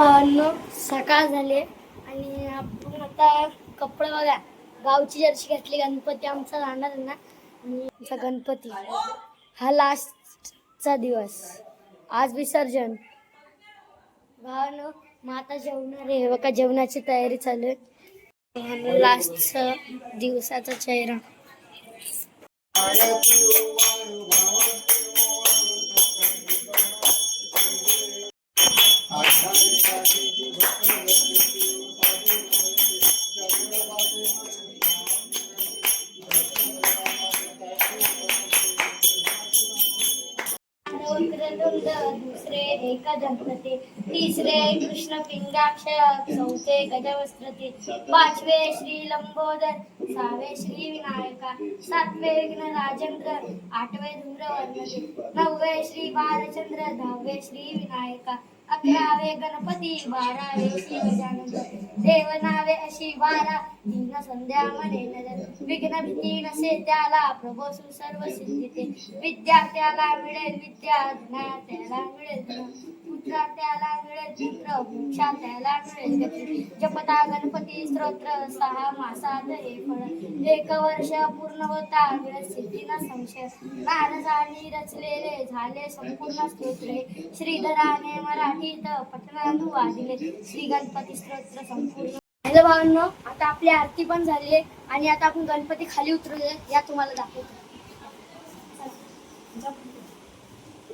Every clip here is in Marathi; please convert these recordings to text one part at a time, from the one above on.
पण सकाळ झाले आणि आपण आता कपडे बघा. गावची जर्सी घातली गणपती आमचा राहणार ना. आणि आमचा गणपती. हा लास्टचा दिवस. आज विसर्जन. भावानो मग आता जेवणार आहे. बघा जेवणाची तयारी चालू आहे. लास्टचा दिवसाचा चेहरा. वक्रतुंड दुसरे एकदंपते तिसरे कृष्ण पिंगाक्ष चौथे गजवस्त्रते पाचवे श्री लंबोदर सहावे श्री विनायका सातवे विघ्न राजेंद्र आठवे धूम्रवर्णते नववे श्री बालचंद्र दहावे श्री विनायका अकरावे गणपती बारावे श्री देव नावे अशी बारा दिन संध्या मने नजर. विघ्न भीती नसे त्याला प्रभोसू सर्व सिद्धिते. विद्यार्थ्याला मिळेल विद्या ज्ञात्याला मिळेल. त्याला मिळेल पुत्र त्याला मिळेल गती जपता गणपती स्तोत्र सहा मासात हे फळ एक वर्ष पूर्ण होता मिळेल सिद्धी संशय नारदानी रचलेले झाले संपूर्ण स्तोत्रे श्रीधराने मराठीत पठणानुवादिले श्री गणपती स्तोत्र संपूर्ण हॅलो भावांनो आता आपली आरती पण झाली आहे आणि आता आपण गणपती खाली उतरूया या तुम्हाला दाखवतो.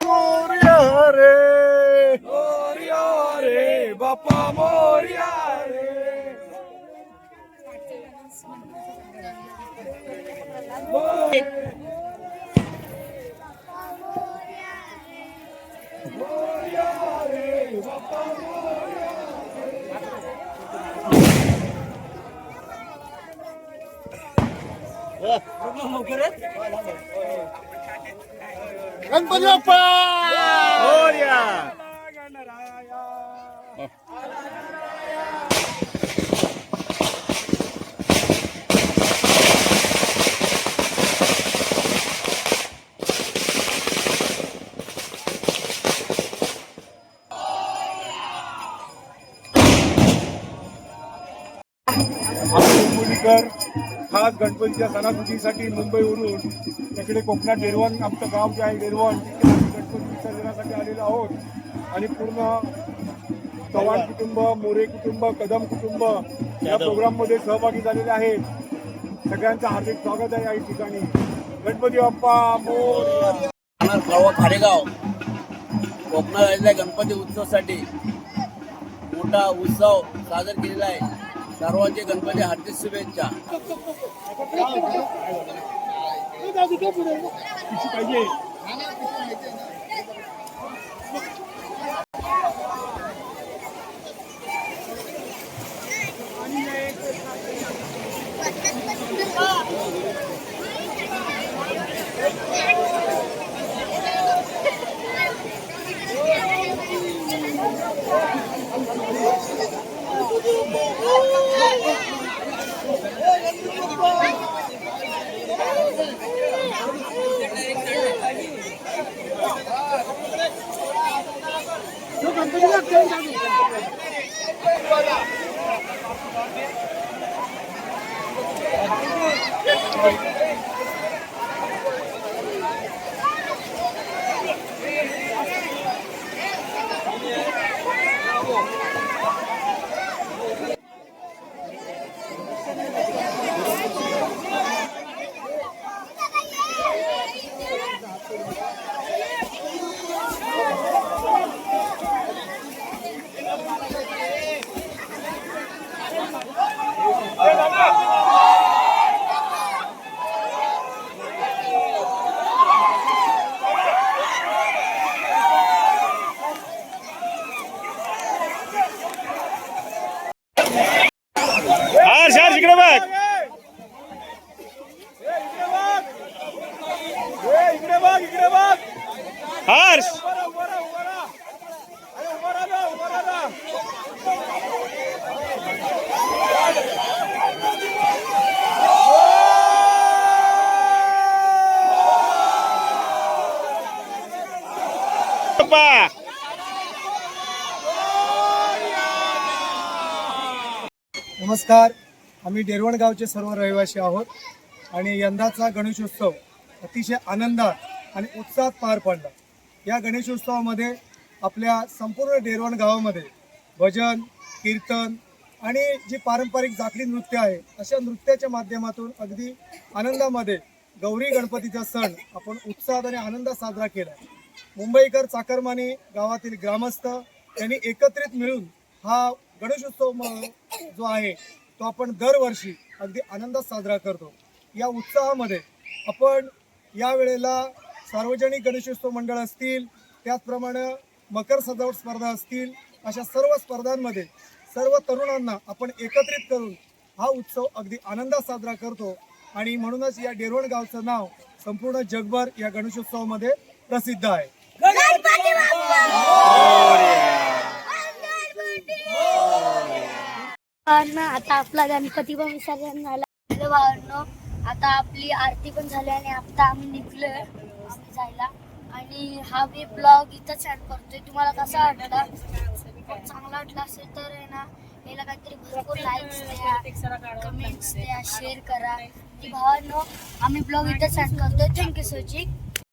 मोरया रे मोरया रे बापा मोरया रे गणपती बाप्पा मोरया अमोल मुलीकर खास गणपतीच्या सणासुदीसाठी मुंबईवरून तिकडे कोकणात डेरवण आमचं गाव जे आहे डेरवण गणपती विसर्जनासाठी आलेलो आहोत. आणि पूर्ण चव्हाण कुटुंब मोरे कुटुंब कदम कुटुंब या प्रोग्राममध्ये सहभागी झालेले आहेत. सगळ्यांचं हार्दिक स्वागत आहे या ठिकाणी. गणपती बाप्पा मोर. खारेगाव. कोकणात आलेल्या गणपती उत्सवासाठी मोठा उत्सव साजरा केलेला आहे. सर्वांचे गणपती हार्दिक शुभेच्छा पाहिजे Thank you. इकडे बघ ए, इकडे बघ इकडे बघ हर्ष उभा राहा, उभा राहा, उभा राहा. अरे, उभा राहा ना, उभा राहा ना. पप्पा नमस्कार आम्ही डेरवण गावचे सर्व रहिवासी आहोत आणि यंदाचा गणेशोत्सव अतिशय आनंदात आणि उत्साहात पार पडला. या गणेशोत्सवामध्ये आपल्या संपूर्ण डेरवण गावामध्ये भजन कीर्तन आणि जी पारंपरिक जाकली नृत्य आहे अशा नृत्याच्या माध्यमातून अगदी आनंदामध्ये गौरी गणपतीचा सण आपण उत्साहात आणि आनंदात साजरा केला. मुंबईकर चाकरमानी गावातील ग्रामस्थ यांनी एकत्रित मिळून हा गणेशोत्सव जो आहे तो आपण दरवर्षी अगदी आनंदात साजरा करतो. या उत्साहामध्ये आपण यावेळेला सार्वजनिक गणेशोत्सव मंडळ असतील त्याचप्रमाणे मकर सजावट स्पर्धा असतील अशा सर्व स्पर्धांमध्ये सर्व तरुणांना आपण एकत्रित करून हा उत्सव अगदी आनंदात साजरा करतो. आणि म्हणूनच या डेरवण गावचं नाव संपूर्ण जगभर या गणेशोत्सवामध्ये प्रसिद्ध आहे. आता आपला गणपती पण विसर्जन झाला. आपलं आता आपली आरती पण झाली आणि आता आम्ही निघलोय. आम्ही जायला. आणि हा मी ब्लॉग इथंच सेंड करतोय. तुम्हाला कसा वाटला? चांगला वाटला असेल तर आहे ना याला काहीतरी भरपूर लाईक्स द्या कमेंट्स द्या शेअर करा. की भावांनो आम्ही ब्लॉग इथंच सेंड करतोय. थँक्यू सोची